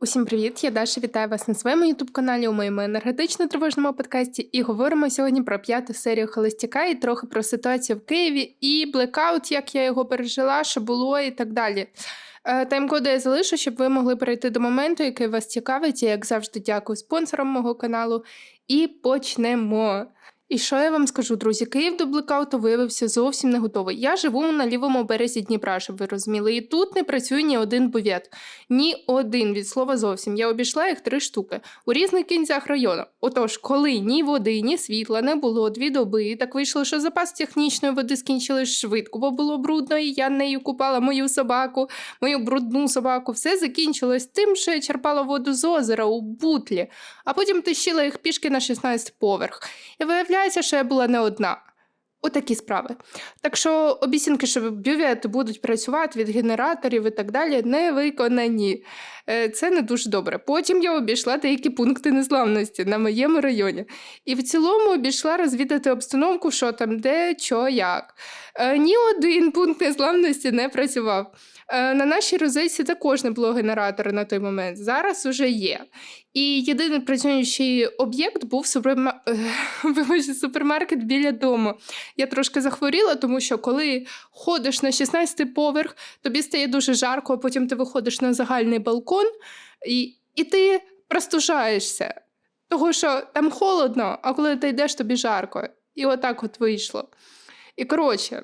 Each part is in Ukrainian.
Усім привіт! Я Даша вітаю вас на своєму ютуб-каналі у моєму енергетично-тривожному подкасті. І говоримо сьогодні про п'яту серію Холостяка і трохи про ситуацію в Києві і блекаут, як я його пережила, що було, і так далі. Е, Тайм-коди я залишу, щоб ви могли перейти до моменту, який вас цікавить. Я, як завжди, дякую спонсорам мого каналу. І почнемо. І що я вам скажу, друзі? Київ до блекауту виявився зовсім не готовий. Я живу на лівому березі Дніпра, щоб ви розуміли. І тут не працює ні один бувет. Ні один від слова зовсім. Я обійшла їх три штуки у різних кінцях району. Отож, коли ні води, ні світла не було дві доби, так вийшло, що запас технічної води скінчились швидко, бо було брудно, і я нею купала мою собаку, мою брудну собаку. Все закінчилось тим, що я черпала воду з озера у бутлі, а потім тащила їх пішки на 16 поверх. І виявляється, що я була не одна. Отакі справи. Так що обіцянки, що бювети будуть працювати від генераторів і так далі, не виконані. Е, Це не дуже добре. Потім я обійшла деякі пункти незламності на моєму районі. І в цілому обійшла розвідати обстановку, що там, де, що, як. Е, Ні один пункт незламності не працював. Е, На нашій розетці також не було генератора на той момент. Зараз уже є. І єдиний працюючий об'єкт був суперма... е, супермаркет біля дому. Я трошки захворіла, тому що коли ходиш на 16 поверх, тобі стає дуже жарко, а потім ти виходиш на загальний балкон і, і ти простужаєшся. Того, що там холодно, а коли ти йдеш, тобі жарко. І отак от вийшло. І коротше,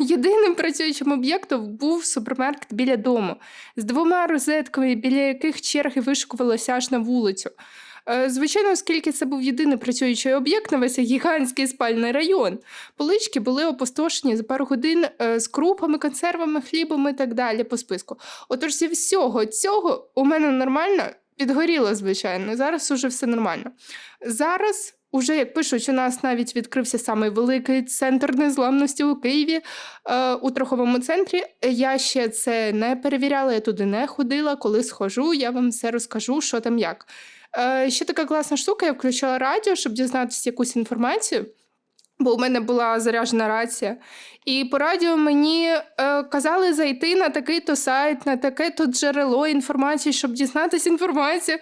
єдиним працюючим об'єктом був супермаркет біля дому з двома розетками, біля яких черги вишукувалися аж на вулицю. Е, Звичайно, оскільки це був єдиний працюючий об'єкт на весь гігантський спальний район, полички були опустошені за пару годин е, з крупами, консервами, хлібом і так далі по списку. Отож, зі всього цього у мене нормально підгоріло, звичайно. Зараз уже все нормально. Зараз. Уже як пишуть, у нас навіть відкрився самий великий центр незламності у Києві е, у торговому центрі. Я ще це не перевіряла, я туди не ходила. Коли схожу, я вам все розкажу, що там як. Е, ще така класна штука, я включила радіо, щоб дізнатися якусь інформацію. Бо у мене була заряджена рація. І по радіо мені е, казали зайти на такий-то сайт, на таке-то джерело інформації, щоб дізнатися інформацію.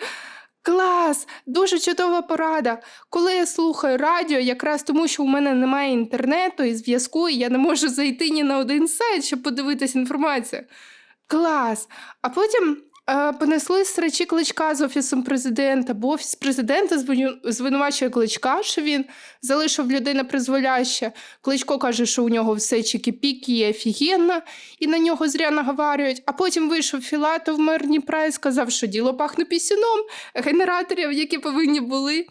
Клас! Дуже чудова порада. Коли я слухаю радіо, якраз тому, що у мене немає інтернету і зв'язку, і я не можу зайти ні на один сайт, щоб подивитись інформацію. Клас! А потім понесли срачі кличка з офісом президента, бо офіс президента звинувачує кличка, що він залишив людей на призволяще. Кличко каже, що у нього все чікі-пікі і офігенно, і на нього зря наговарюють. А потім вийшов Філатов мер Дніпра і сказав, що діло пахне пісюном генераторів, які повинні були.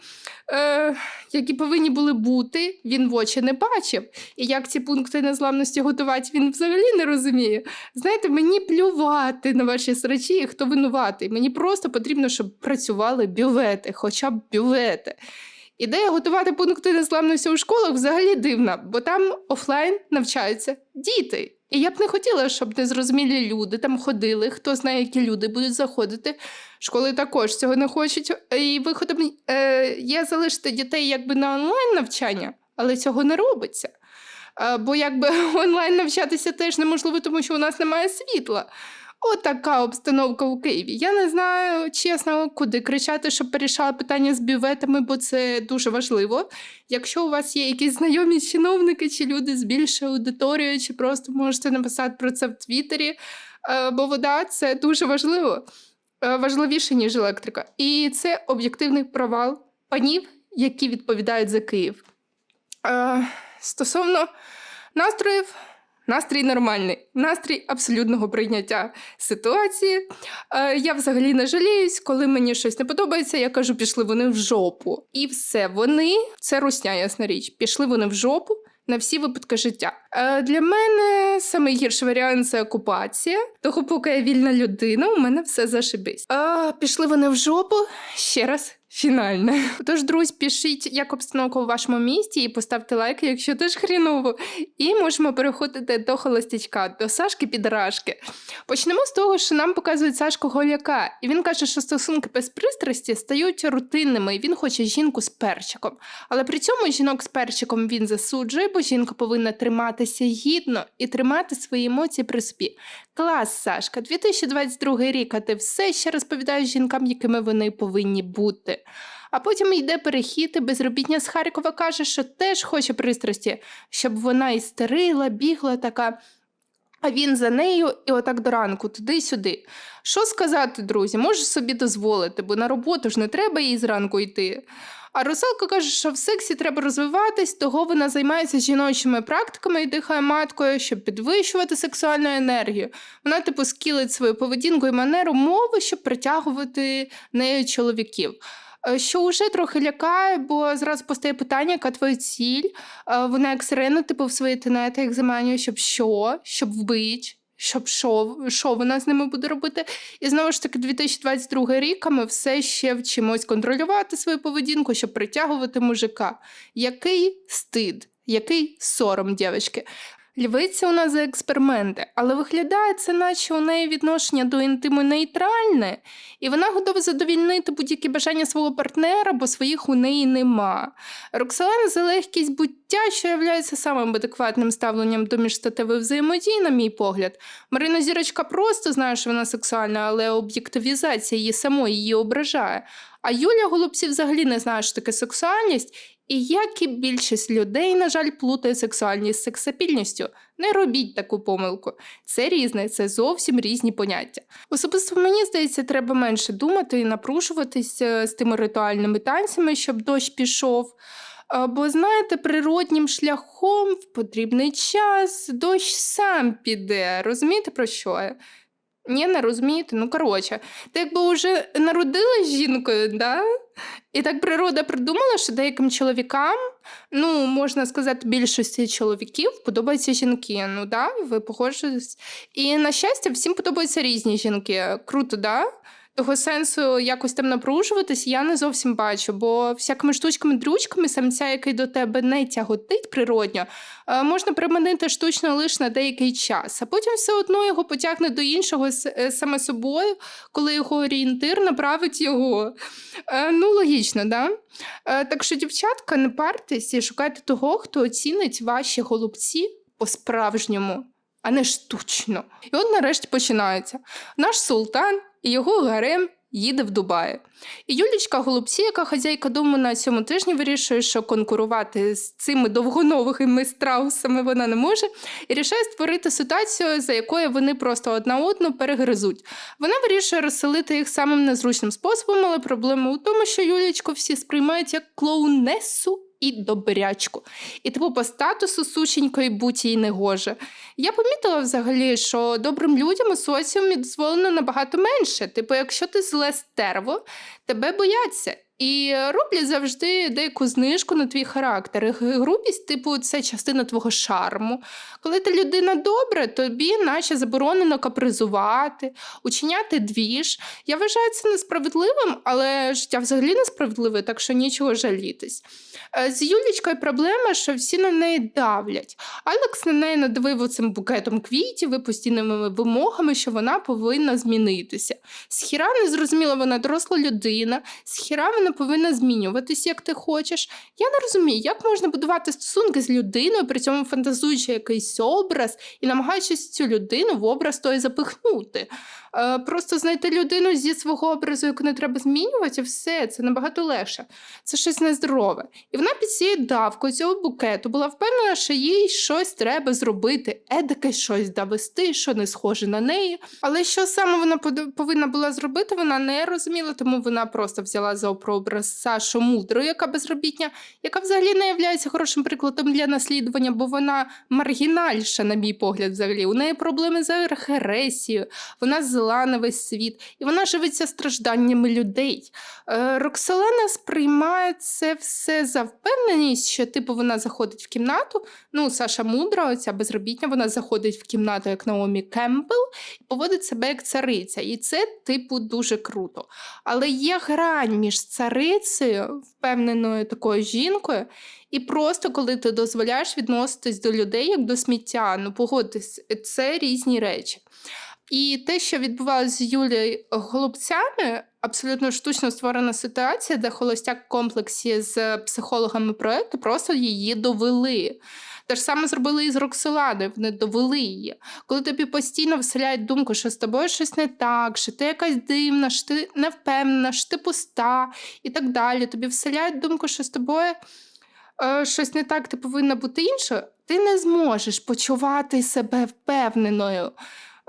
Е, які повинні були бути, він в очі не бачив. І як ці пункти незламності готувати, він взагалі не розуміє. Знаєте, мені плювати на ваші срачі, хто винуватий. Мені просто потрібно, щоб працювали бювети, хоча б бювети. Ідея готувати пункти незламності у школах взагалі дивна, бо там офлайн навчаються діти. І я б не хотіла, щоб незрозумілі люди там ходили, хто знає, які люди будуть заходити. Школи також цього не хочуть. І виходом е, є залишити дітей якби на онлайн навчання, але цього не робиться. Е, бо якби онлайн навчатися теж неможливо, тому що у нас немає світла. Отака обстановка у Києві. Я не знаю, чесно, куди кричати, щоб порішала питання з бюветами, бо це дуже важливо. Якщо у вас є якісь знайомі чиновники чи люди з більшою аудиторією, чи просто можете написати про це в Твіттері, е, бо вода це дуже важливо, е, важливіше, ніж електрика. І це об'єктивний провал панів, які відповідають за Київ. Е, Стосовно настроїв, настрій нормальний, настрій абсолютного прийняття ситуації. Е, я взагалі не жаліюсь, коли мені щось не подобається, я кажу, пішли вони в жопу. І все, вони, це русня, ясна річ, пішли вони в жопу. На всі випадки життя. Е, для мене найгірший варіант це окупація. Того, поки я вільна людина, у мене все зашибись. Е, пішли вони в жопу ще раз. Фінальне. Тож, друзі, пишіть, як обстановка у вашому місті, і поставте лайки, якщо теж хріново. І можемо переходити до холостячка, до Сашки Підрашки. Почнемо з того, що нам показують Сашку Голяка, і він каже, що стосунки без пристрасті стають рутинними, і він хоче жінку з перчиком. Але при цьому жінок з перчиком він засуджує, бо жінка повинна триматися гідно і тримати свої емоції при собі. Клас, Сашка, 2022 рік, а ти все ще розповідаєш жінкам, якими вони повинні бути. А потім йде перехід, і безробітня з Харкова каже, що теж хоче пристрасті, щоб вона істерила, бігла така. А він за нею і отак до ранку, туди-сюди. Що сказати, друзі, може собі дозволити, бо на роботу ж не треба їй зранку йти. А русалка каже, що в сексі треба розвиватись, того вона займається жіночими практиками і дихає маткою, щоб підвищувати сексуальну енергію. Вона, типу, скілить свою поведінку і манеру мови, щоб притягувати нею чоловіків. Е, Що вже трохи лякає, бо зразу постає питання, яка твоя ціль. Е, Вона як сирена, типу, в свої тенети як заманює, щоб що, щоб вбити, щоб що, що вона з ними буде робити. І знову ж таки, 2022 рік, а ми все ще вчимось контролювати свою поведінку, щоб притягувати мужика. Який стид, який сором, дівчатки. Львиця у нас за експерименти, але виглядає це, наче у неї відношення до інтиму нейтральне, і вона готова задовільнити будь-які бажання свого партнера, бо своїх у неї нема. Роксолана за легкість буття, що є самим адекватним ставленням до міжстатевих взаємодій, на мій погляд. Марина Зірочка просто знає, що вона сексуальна, але об'єктивізація її самої її ображає. А Юля Голубці взагалі не знає, що таке сексуальність. І як і більшість людей, на жаль, плутає сексуальність з сексапільністю. Не робіть таку помилку. Це різне, це зовсім різні поняття. Особисто мені здається, треба менше думати і напружуватися з тими ритуальними танцями, щоб дощ пішов. Бо, знаєте, природнім шляхом в потрібний час дощ сам піде. Розумієте, про що? Ні, не розумієте? Ну, коротше, ти якби вже народилась жінкою, да? І так природа придумала, що деяким чоловікам, ну, можна сказати, більшості чоловіків подобаються жінки. Ну, да, ви погоджуєтесь. І, на щастя, всім подобаються різні жінки. Круто, да? Того сенсу якось там напружуватись я не зовсім бачу, бо всякими штучками-дрючками самця, який до тебе не тяготить природньо, е, можна приманити штучно лише на деякий час, а потім все одно його потягне до іншого е, саме собою, коли його орієнтир направить його. Е, Ну, логічно, да? Так що, дівчатка, не партесь і шукайте того, хто оцінить ваші голубці по-справжньому, а не штучно. І от нарешті починається. Наш султан і його гарем їде в Дубаї. І Юлічка Голубці, яка хазяйка дому на цьому тижні, вирішує, що конкурувати з цими довгоновими страусами вона не може, і рішає створити ситуацію, за якою вони просто одна одну перегризуть. Вона вирішує розселити їх самим незручним способом, але проблема у тому, що Юлічку всі сприймають як клоунесу і добрячку. І типу по статусу сученької будь їй не гоже. Я помітила взагалі, що добрим людям у соціумі дозволено набагато менше. Типу, якщо ти зле стерво, тебе бояться. І роблять завжди деяку знижку на твій характер. Грубість, типу, це частина твого шарму. Коли ти людина добра, тобі наче заборонено капризувати, учиняти двіж. Я вважаю це несправедливим, але життя взагалі несправедливе, так що нічого жалітись. Е, З Юлічкою проблема, що всі на неї давлять. Алекс на неї надавив цим букетом квітів і постійними вимогами, що вона повинна змінитися. З хіра не зрозуміла, вона доросла людина, з хіра вона повинна змінюватись, як ти хочеш. Я не розумію, як можна будувати стосунки з людиною, при цьому фантазуючи якийсь образ і намагаючись цю людину в образ той запихнути. Е, Просто знайти людину зі свого образу, яку не треба змінювати, і все, це набагато легше. Це щось нездорове. І вона під цією давкою цього букету була впевнена, що їй щось треба зробити, едике щось довести, що не схоже на неї. Але що саме вона повинна була зробити, вона не розуміла, тому вона просто взяла за прообраз Сашу Мудру, яка безробітня, яка взагалі не є хорошим прикладом для наслідування, бо вона маргінальша, на мій погляд, взагалі. У неї проблеми з агресією, вона зла на весь світ, і вона живиться стражданнями людей. Е, Роксолана сприймає це все за впевненість, що типу вона заходить в кімнату. Ну, Саша мудра, оця безробітня, вона заходить в кімнату як Наомі Кемпбелл і поводить себе як цариця. І це, типу, дуже круто. Але є грань між царицею, впевненою такою жінкою, і просто коли ти дозволяєш відноситись до людей як до сміття. Ну, погодьтесь, це різні речі. І те, що відбувалося з Юлією Голубцями, абсолютно штучно створена ситуація, де холостяк в комплексі з психологами проекту просто її довели. Те ж саме зробили і з Роксоладою, вони довели її. Коли тобі постійно вселяють думку, що з тобою щось не так, що ти якась дивна, що ти не впевнена, що ти пуста і так далі. Тобі вселяють думку, що з тобою е, щось не так, ти повинна бути іншою, ти не зможеш почувати себе впевненою.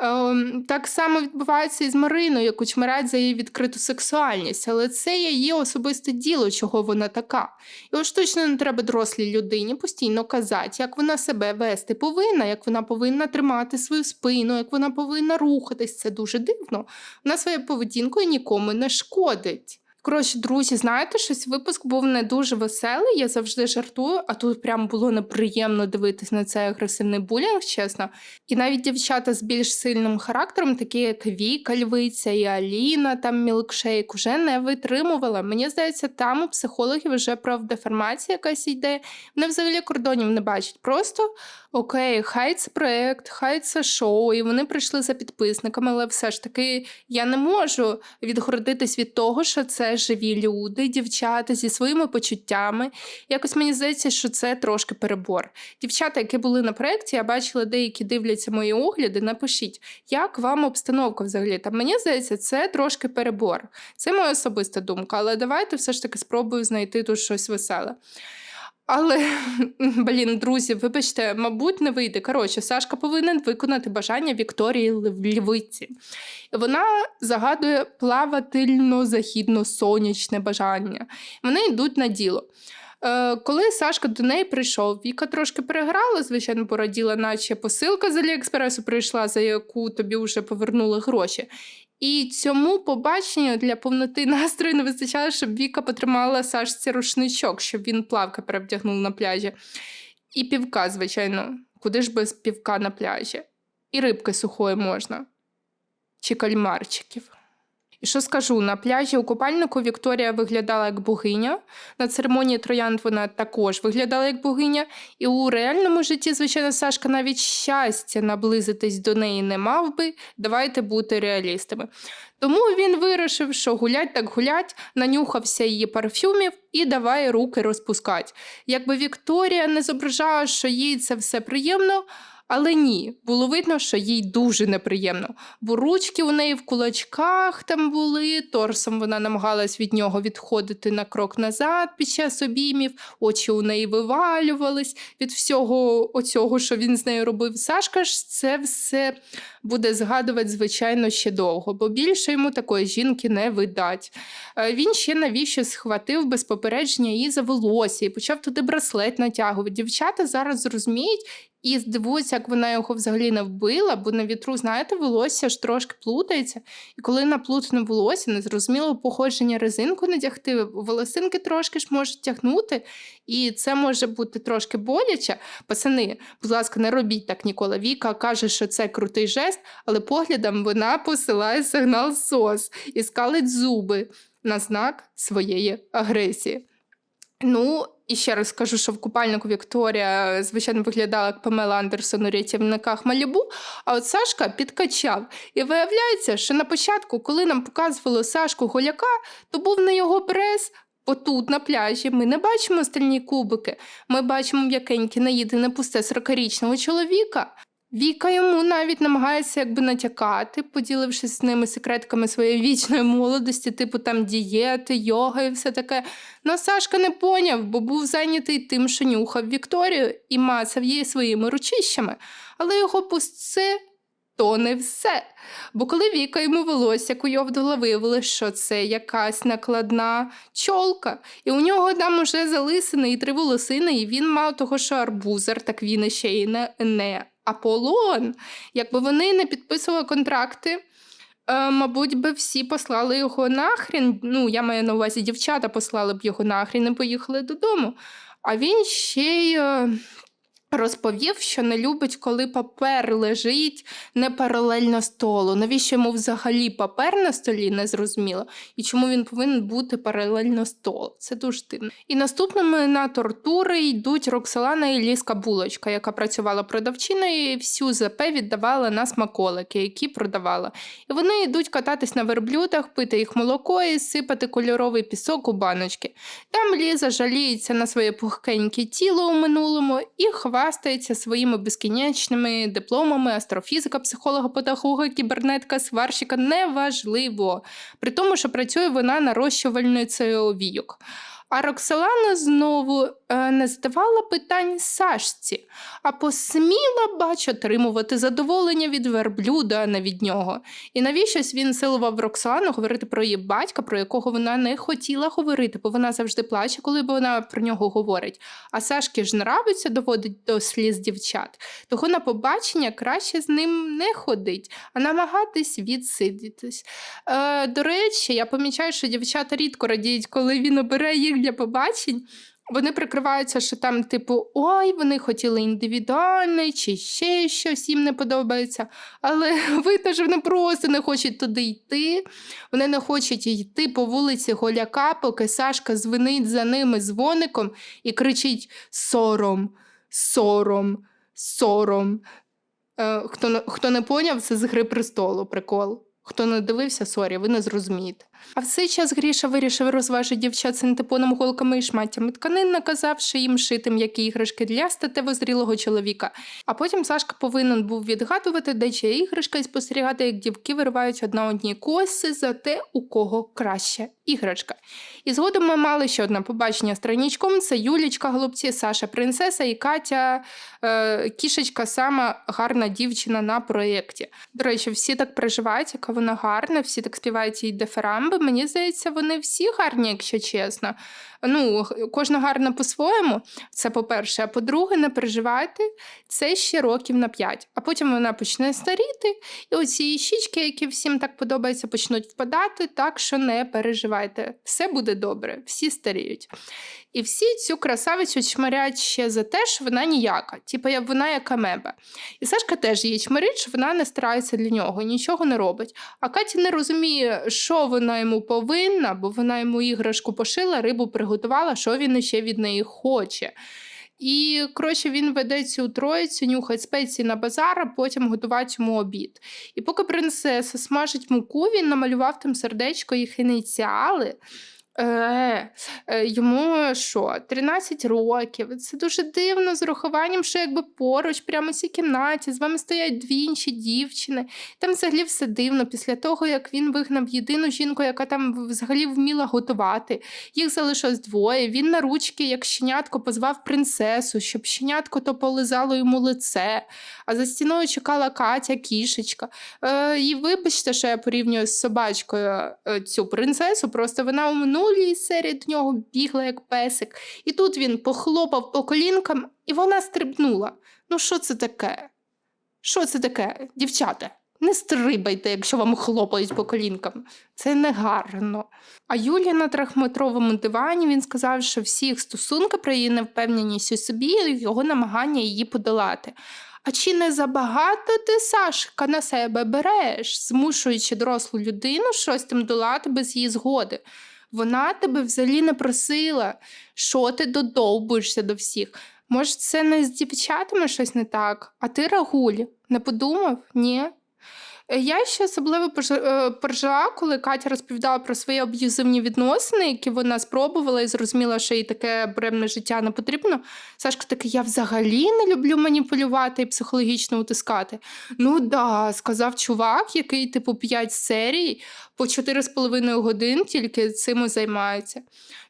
Ем, так само відбувається і з Мариною, кучмирать за її відкриту сексуальність, але це є її особисте діло, чого вона така. І ось точно не треба дорослій людині постійно казати, як вона себе вести повинна, як вона повинна тримати свою спину, як вона повинна рухатись. Це дуже дивно. Вона своєю поведінкою нікому не шкодить. Коротше, друзі, знаєте, щось випуск був не дуже веселий. Я завжди жартую, а тут прям було неприємно дивитись на цей агресивний булінг, чесно. І навіть дівчата з більш сильним характером, такі як Віка Львиця і Аліна, там мілкшейк, уже не витримувала. Мені здається, там у психологів вже правдеформація якась йде. Вони взагалі кордонів не бачать. Просто окей, хай це проект, хай це шоу, і вони прийшли за підписниками, але все ж таки я не можу відгородитись від того, що це живі люди, дівчата зі своїми почуттями. Якось мені здається, що це трошки перебор. Дівчата, які були на проєкті, я бачила деякі дивляться мої огляди. Напишіть, як вам обстановка взагалі? Та мені здається, це трошки перебор. Це моя особиста думка, але давайте все ж таки спробую знайти тут щось веселе. Але, блін, друзі, вибачте, мабуть, не вийде. Коротше, Сашка повинен виконати бажання Вікторії Львиці. Вона загадує плавательно-західно-сонячне бажання. Вони йдуть на діло. Е, Коли Сашка до неї прийшов, Віка трошки переграла, звичайно, пораділа, наче посилка з Аліекспресу прийшла, за яку тобі вже повернули гроші. І цьому побаченню для повноти настрою не вистачало, щоб Віка потримала Сашці рушничок, щоб він плавки перевдягнув на пляжі. І півка, звичайно, куди ж без півка на пляжі? І рибки сухої можна, чи кальмарчиків. І що скажу, на пляжі у купальнику Вікторія виглядала як богиня. На церемонії троянд вона також виглядала як богиня. І у реальному житті, звичайно, Сашка навіть щастя наблизитись до неї не мав би. Давайте бути реалістами. Тому він вирішив, що гулять так гулять, нанюхався її парфюмів і давай руки розпускати. Якби Вікторія не зображала, що їй це все приємно. Але ні, було видно, що їй дуже неприємно, бо ручки у неї в кулачках там були, торсом вона намагалась від нього відходити на крок назад під час обіймів, очі у неї вивалювались від всього оцього, що він з нею робив. Сашка ж це все буде згадувати, звичайно, ще довго, бо більше йому такої жінки не видать. Е, Він ще навіщо схватив без попередження її за волосся і почав туди браслет натягувати. Дівчата зараз зрозуміють. І здивуються, як вона його взагалі не вбила, бо на вітру, знаєте, волосся ж трошки плутається. І коли наплутане волосся, незрозуміло походження резинку надягти, волосинки трошки ж можуть тягнути, і це може бути трошки боляче. Пацани, будь ласка, не робіть так ніколи. Віка каже, що це крутий жест, але поглядом вона посилає сигнал СОС і скалить зуби на знак своєї агресії. Ну, і ще раз скажу, що в купальнику Вікторія, звичайно, виглядала як Памела Андерсон у рятівниках Малібу, а от Сашка підкачав. І виявляється, що на початку, коли нам показували Сашку Голяка, то був не його прес. Отут, на пляжі, ми не бачимо стальні кубики, ми бачимо м'якеньке наїдене пусте 40-річного чоловіка. Віка йому навіть намагається якби натякати, поділившись з ними секретками своєї вічної молодості, типу там дієти, йога і все таке. Но Сашка не поняв, бо був зайнятий тим, що нюхав Вікторію і мацав її своїми ручищами. Але його пустце то не все. Бо коли Віка йому волосся куйовдила, виявилось, що це якась накладна чолка, і у нього там уже залисини і три волосини, і він мав того, що арбузер, так він ще й не, не Аполлон. Якби вони не підписували контракти, е, мабуть, би всі послали його нахрін. Ну, я маю на увазі, дівчата послали б його нахрін і поїхали додому. А він ще й е, розповів, що не любить, коли папер лежить не паралельно столу. Навіщо йому взагалі папер на столі, не зрозуміло, і чому він повинен бути паралельно столу. Це дуже дивно. І наступними на тортури йдуть Роксолана і Ліска Булочка, яка працювала продавчиною і всю ЗП віддавала на смаколики, які продавала. І вони йдуть кататись на верблюдах, пити їх молоко і сипати кольоровий пісок у баночки. Там Ліза жаліється на своє пухкеньке тіло у минулому і хвалить хвастається своїми безкінечними дипломами астрофізика, психолога, педагога, кібернетика, сварщика неважливо. При тому, що працює вона нарощувальницею війок. А Роксолана знову е, не задавала питань Сашці, а посміла, бач, отримувати задоволення від верблюда, а не від нього. І навіщось він силував Роксолану говорити про її батька, про якого вона не хотіла говорити, бо вона завжди плаче, коли вона про нього говорить. А Сашки ж нравиться, доводить до сліз дівчат. Того на побачення краще з ним не ходить, а намагатись відсидітись. Е, до речі, я помічаю, що дівчата рідко радіють, коли він обере їх для побачень. Вони прикриваються, що там, типу, ой, вони хотіли індивідуальний чи ще щось їм не подобається. Але видно, що вони просто не хочуть туди йти. Вони не хочуть йти по вулиці Голяка, поки Сашка звенить за ними дзвоником і кричить сором, сором, сором. Е, хто, хто не поняв, це з Гри престолу прикол. Хто не дивився, сорі, ви не зрозумієте. А в цей час Гріша вирішив розважити дівчат синтепоном, голками і шматтями тканин, наказавши їм шити м'які іграшки для статево зрілого чоловіка. А потім Сашка повинен був відгадувати, де чия іграшка, і спостерігати, як дівки виривають одна одній коси за те, у кого краща іграшка. І згодом ми мали ще одне побачення з це Юлічка, голубці, Саша, принцеса і Катя, е, кішечка, сама гарна дівчина на проєкті. До речі, всі так переживають, яка вона гарна, всі так співають їй дифирамби. Мені здається, вони всі гарні, якщо чесно. Ну, кожна гарна по-своєму. Це по-перше. А по-друге, не переживайте, це ще років на п'ять. А потім вона почне старіти, і оці щічки, які всім так подобаються, почнуть впадати, так що не переживайте. Все буде добре, всі старіють. І всі цю красавицю чмарять ще за те, що вона ніяка, типу вона як амеба. І Сашка теж її чмирить, що вона не старається для нього, нічого не робить. А Катя не розуміє, що вона йому повинна, бо вона йому іграшку пошила, рибу приготувала, що він іще від неї хоче. І, коротше, він веде цю троїцю, нюхає спеції на базар, а потім готувати йому обід. І поки принцеса смажить муку, він намалював там сердечко їх ініціали. Е, е, йому що, 13 років. Це дуже дивно з урахуванням, що якби поруч, прямо в цій кімнаті, з вами стоять дві інші дівчини. Там взагалі все дивно після того, як він вигнав єдину жінку, яка там взагалі вміла готувати. Їх залишилось двоє. Він на ручки, як щенятко, позвав принцесу, щоб щенятко то полизало йому лице. А за стіною чекала Катя, кішечка. Е, і вибачте, що я порівнюю з собачкою е, цю принцесу, просто вона у серії до нього бігла як песик. І тут він похлопав по колінкам, і вона стрибнула. Ну, що це таке? Що це таке, дівчата? Не стрибайте, якщо вам хлопають по колінкам. Це негарно. А Юлі на трьохметровому дивані він сказав, що всі їх стосунки про її невпевненість у собі і його намагання її подолати. А чи не забагато ти, Сашка, на себе береш, змушуючи дорослу людину щось там долати без її згоди? Вона тебе взагалі не просила, що ти додовбуєшся до всіх. Може, це не з дівчатами щось не так, а ти рагуль, не подумав? Ні? Я ще особливо пож- е, коли Катя розповідала про свої аб'юзивні відносини, які вона спробувала і зрозуміла, що їй таке буремне життя не потрібно. Сашка такий, я взагалі не люблю маніпулювати і психологічно утискати. Ну да, сказав чувак, який, типу, 5 серій по 4,5 годин тільки цим займається.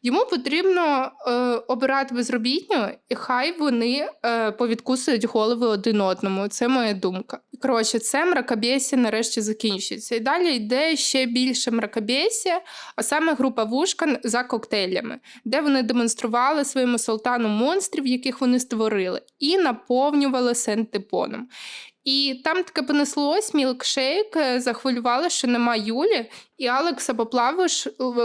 Йому потрібно е, обирати безробітню, і хай вони е, повідкусують голови один одному. Це моя думка. Коротше, це мракобєсі нарешті закінчується. І далі йде ще більше мракобєсія, а саме група вушка за коктейлями, де вони демонстрували своєму султану монстрів, яких вони створили, і наповнювали сентипоном. І там таке понеслось, мілкшейк е, захвилювали, що нема Юлі, і Алекса поплавило,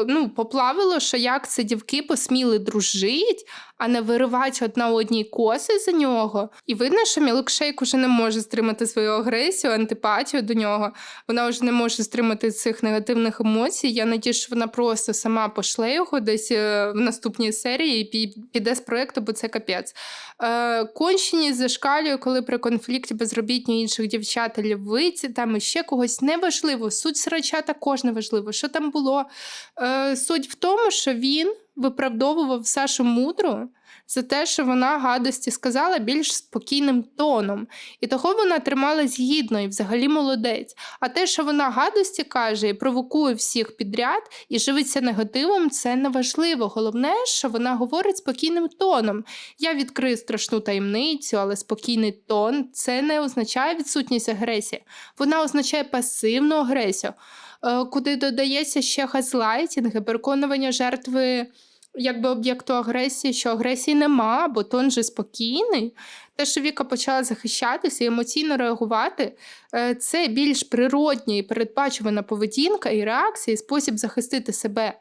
ну, поплавило, що як це дівки посміли дружить, а не виривати одна одній коси за нього. І видно, що мілкшейк уже не може стримати свою агресію, антипатію до нього. Вона вже не може стримати цих негативних емоцій. Я надію, що вона просто сама пошле його десь е, в наступній серії і піде з проєкту, бо це капець. Е, конченість зашкалює, коли при конфлікті безробітні інших дівчат, і лівиці, там іще когось неважливо. Суть срача також неважливо. Що там було? Е, суть в тому, що він виправдовував Сашу Мудру за те, що вона гадості сказала більш спокійним тоном, і того вона трималась гідно і взагалі молодець. А те, що вона гадості каже і провокує всіх підряд і живиться негативом, це не важливо. Головне, що вона говорить спокійним тоном. Я відкрию страшну таємницю, але спокійний тон це не означає відсутність агресії, вона означає пасивну агресію, куди додається ще газлайтінг, переконування жертви якби об'єкту агресії, що агресії нема, бо тон же спокійний. Те, що Віка почала захищатися і емоційно реагувати, е, це більш природня і передбачувана поведінка і реакція, і спосіб захистити себе.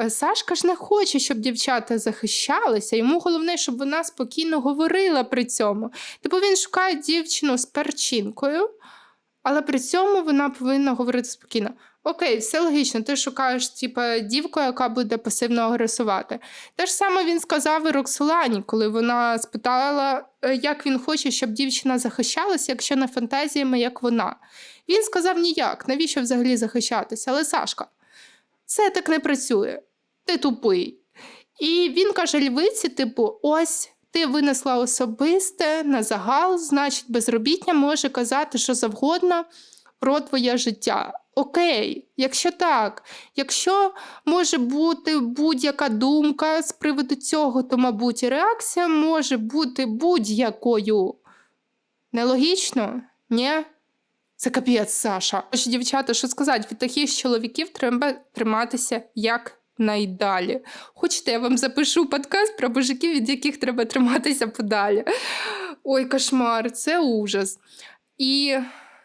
Е, Сашка ж не хоче, щоб дівчата захищалися. Йому головне, щоб вона спокійно говорила при цьому. Типу він шукає дівчину з перчинкою, але при цьому вона повинна говорити спокійно. Окей, все логічно. Ти шукаєш типу, дівку, яка буде пасивно агресувати. Те ж саме він сказав і Роксолані, коли вона спитала, е, як він хоче, щоб дівчина захищалася, якщо не фантазіями, як вона. Він сказав ніяк, навіщо взагалі захищатися? Але Сашка, це так не працює. Ти тупий. І він каже львиці, типу, ось. Ти винесла особисте на загал, значить, безробітня може казати, що завгодно про твоє життя. Окей, якщо так, якщо може бути будь-яка думка з приводу цього, то, мабуть, реакція може бути будь-якою. Нелогічно? Ні? Це капець, Саша. Тож, дівчата, що сказати, від таких чоловіків треба триматися як найдалі. Хочете, я вам запишу подкаст про мужиків, від яких треба триматися подалі. Ой, кошмар, це ужас. І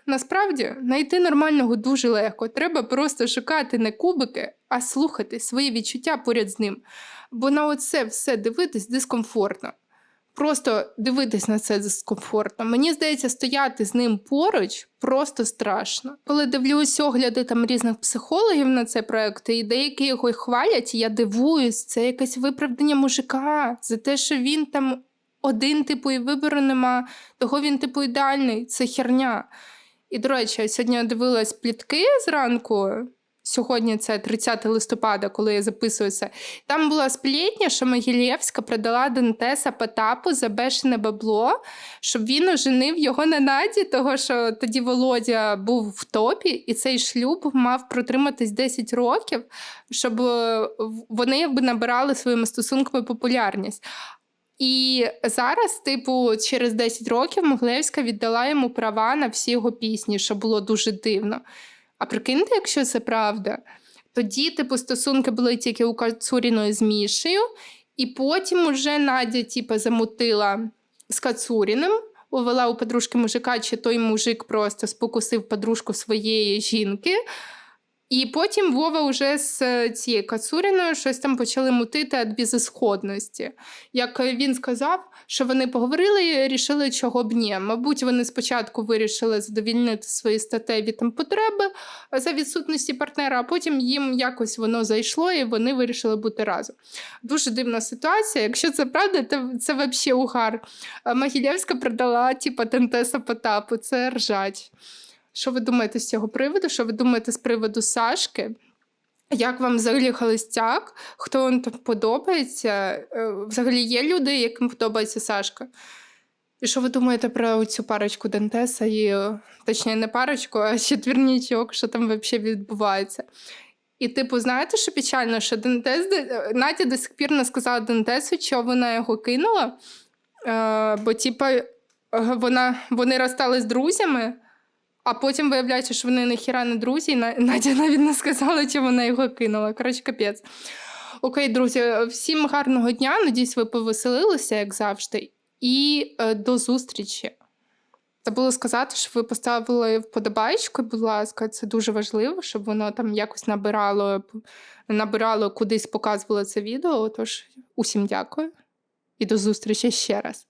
насправді знайти нормального дуже легко. Треба просто шукати не кубики, а слухати свої відчуття поряд з ним. Бо на оце все дивитись дискомфортно. Просто дивитись на це дискомфортно. Мені здається, стояти з ним поруч просто страшно. Коли дивлюсь огляди там різних психологів на цей проект, і деякі його хвалять, і я дивуюсь, це якесь виправдання мужика за те, що він там один, типу, і вибору нема, того він, типу, ідеальний. Це херня. І, до речі, я сьогодні дивилась плітки зранку. Сьогодні це 30 листопада, коли я записую це. Там була сплетня, що Могилєвська продала Дентеса Потапу за бешене бабло, щоб він оженив його на Наді, того що тоді Володя був в топі, і цей шлюб мав протриматись 10 років, щоб е, вони якби набирали своїми стосунками популярність. І зараз, типу, через 10 років Моглевська віддала йому права на всі його пісні, що було дуже дивно. А прикиньте, якщо це правда, тоді, типу, стосунки були тільки у Кацуріної з Мішею, і потім уже Надя, типу, замутила з Кацуріним, увела у подружки мужика, чи той мужик просто спокусив подружку своєї жінки. І потім Вова вже з е, цією Кацуріною щось там почали мутити від безісходності. Як він сказав, що вони поговорили і рішили, чого б ні. Мабуть, вони спочатку вирішили задовільнити свої статеві там потреби за відсутності партнера, а потім їм якось воно зайшло і вони вирішили бути разом. Дуже дивна ситуація. Якщо це правда, то це взагалі угар. Могилєвська продала типу, Тентеса Потапу, це ржать. Що ви думаєте з цього приводу? Що ви думаєте з приводу Сашки? Як вам взагалі холостяк? Хто вам там подобається? Е, Взагалі є люди, яким подобається Сашка? І що ви думаєте про цю парочку Дентеса і, е, точніше, не парочку, а четвірнічок, що там взагалі відбувається? І, типу, знаєте, що печально, що Дентес, е, Надя до сих пір не сказала Дентесу, що вона його кинула, бо, типу, вона, вони розстали з друзями. А потім виявляється, що вони ніхіра не друзі, і Надя навіть не сказала, чи вона його кинула. Коротше, капець. Окей, друзі, всім гарного дня. Надіюсь, ви повеселилися, як завжди. І е, до зустрічі. Забула сказати, що ви поставили вподобайку, будь ласка, це дуже важливо, щоб воно там якось набирало, набирало кудись показувало це відео. Тож, усім дякую і до зустрічі ще раз.